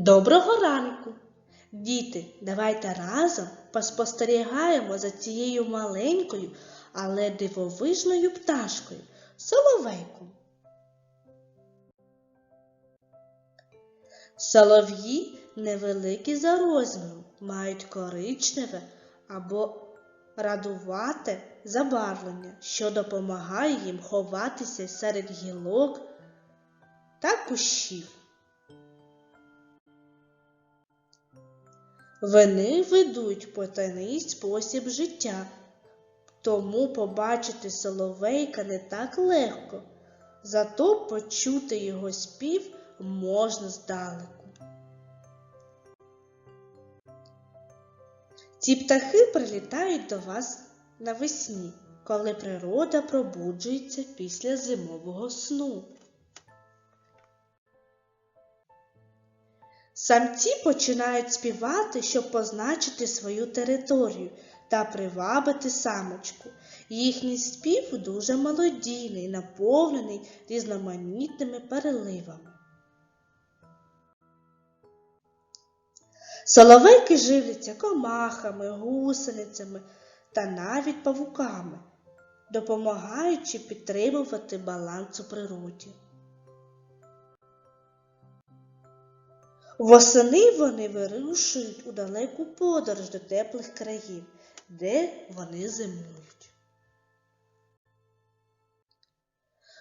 Доброго ранку! Діти, давайте разом поспостерігаємо за цією маленькою, але дивовижною пташкою соловейком. Солов'ї невеликі за розміром, мають коричневе або радувате забарвлення, що допомагає їм ховатися серед гілок та кущів. Вони ведуть потайний спосіб життя, тому побачити соловейка не так легко, зато почути його спів можна здалеку. Ці птахи прилітають до вас навесні, коли природа пробуджується після зимового сну. Самці починають співати, щоб позначити свою територію та привабити самочку. Їхній спів дуже мелодійний, наповнений різноманітними переливами. Соловейки живляться комахами, гусеницями та навіть павуками, допомагаючи підтримувати баланс у природі. Восени вони вирушують у далеку подорож до теплих країв, де вони зимують.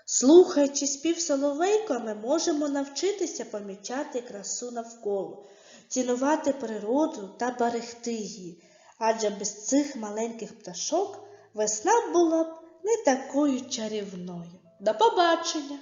Слухаючи спів соловейка, ми можемо навчитися помічати красу навколо, цінувати природу та берегти її, адже без цих маленьких пташок весна була б не такою чарівною. До побачення!